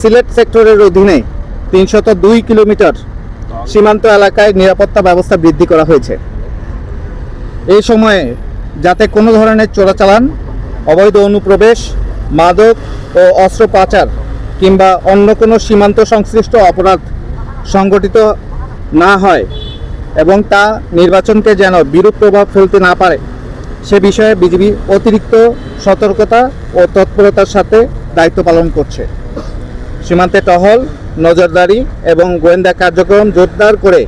সিলেট সেক্টরের অধীনে তিনশত দুই কিলোমিটার সীমান্ত এলাকায় নিরাপত্তা ব্যবস্থা বৃদ্ধি করা হয়েছে। এই সময়ে যাতে কোনো ধরনের চোরাচালান, অবৈধ অনুপ্রবেশ, মাদক ও অস্ত্র পাচার কিংবা অন্য কোনো সীমান্ত সংশ্লিষ্ট অপরাধ সংগঠিত না হয় এবং তা নির্বাচনকে যেন বিরূপ প্রভাব ফেলতে না পারে, সে বিষয়ে বিজিবি অতিরিক্ত সতর্কতা ও তৎপরতার সাথে দায়িত্ব পালন করছে। সীমান্তে টহল, নজরদারি এবং গোয়েন্দা কার্যক্রম জোরদার করে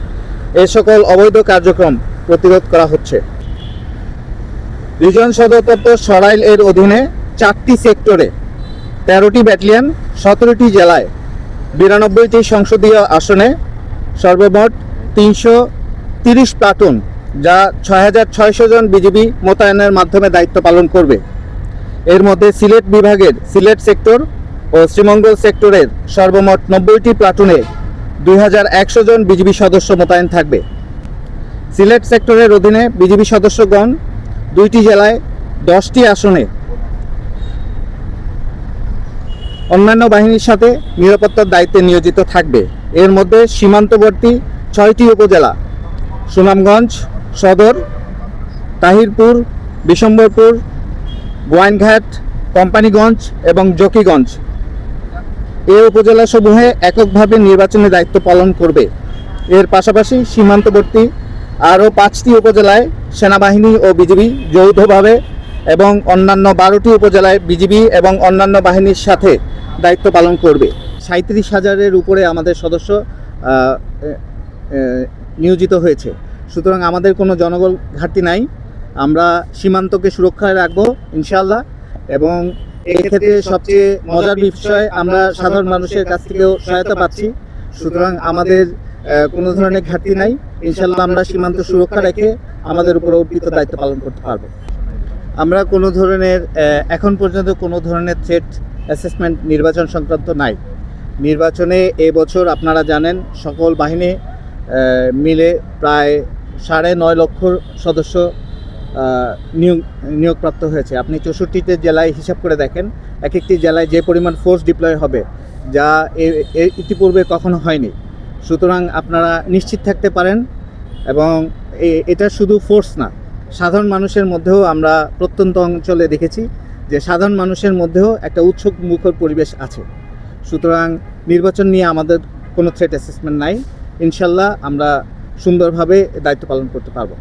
এ সকল অবৈধ কার্যক্রম প্রতিরোধ করা হচ্ছে। রিজন সদর দপ্তর সরাইল এর অধীনে চারটি সেক্টরে তেরোটি ব্যাটালিয়ন, সতেরোটি জেলায় বিরানব্বইটি সংসদীয় আসনে সর্বমোট তিনশো তিরিশ প্লাটুন, যা ছয় হাজার ছয়শো জন বিজিবি মোতায়েনের মাধ্যমে দায়িত্ব পালন করবে। এর মধ্যে সিলেট বিভাগের সিলেট সেক্টর ও শ্রীমঙ্গল সেক্টরের সর্বমোট নব্বইটি প্লাটুনে দুই হাজার একশো জন বিজিবি সদস্য মোতায়েন থাকবে। সিলেট সেক্টরের অধীনে বিজিবি সদস্যগণ দুইটি জেলায় দশটি আসনে অন্যান্য বাহিনীর সাথে নিরাপত্তার দায়িত্বে নিয়োজিত থাকবে। এর মধ্যে সীমান্তবর্তী ছয়টি উপজেলা সুনামগঞ্জ, সদর, তাহিরপুর, বিশম্বরপুর, গোয়াইনঘাট, কোম্পানিগঞ্জ এবং জকিগঞ্জ। এ উপজেলাসমূহে এককভাবে নির্বাচনী দায়িত্ব পালন করবে। এর পাশাপাশি সীমান্তবর্তী আরও পাঁচটি উপজেলায় সেনাবাহিনী ও বিজিবি যৌথভাবে এবং অন্যান্য বারোটি উপজেলায় বিজিবি এবং অন্যান্য বাহিনীর সাথে দায়িত্ব পালন করবে। সাঁত্রিশ হাজারের উপরে আমাদের সদস্য নিয়োজিত হয়েছে। সুতরাং আমাদের কোনো জনবল ঘাটতি নাই। আমরা সীমান্তকে সুরক্ষায় রাখব ইনশাল্লাহ এবং এক্ষেত্রে সবচেয়ে মজার বিষয়, আমরা সাধারণ মানুষের কাছ থেকেও সহায়তা পাচ্ছি। সুতরাং আমাদের কোনো ধরনের ঘাটতি নাই। ইনশাল্লাহ আমরা সীমান্ত সুরক্ষা রেখে আমাদের উপর অর্পিত দায়িত্ব পালন করতে পারব। আমরা কোনো ধরনের এখন পর্যন্ত কোনো ধরনের থ্রেট অ্যাসেসমেন্ট নির্বাচন সংক্রান্ত নাই। নির্বাচনে এবছর আপনারা জানেন, সকল বাহিনী মিলে প্রায় সাড়ে নয় লক্ষ সদস্য নিয়োগ, নিয়োগপ্রাপ্ত হয়েছে। আপনি চৌষট্টিতে জেলায় হিসাব করে দেখেন এক একটি জেলায় যে পরিমাণ ফোর্স ডিপ্লয় হবে, যা ইতিপূর্বে কখনো হয়নি। সুতরাং আপনারা নিশ্চিত থাকতে পারেন এবং এটা শুধু ফোর্স না, সাধারণ মানুষের মধ্যেও আমরা প্রত্যন্ত অঞ্চলে দেখেছি যে সাধারণ মানুষের মধ্যেও একটা উৎসুক মুখর পরিবেশ আছে। সুতরাং নির্বাচন নিয়ে আমাদের কোনো থ্রেট অ্যাসেসমেন্ট নাই। ইনশাল্লাহ আমরা সুন্দরভাবে দায়িত্ব পালন করতে পারব।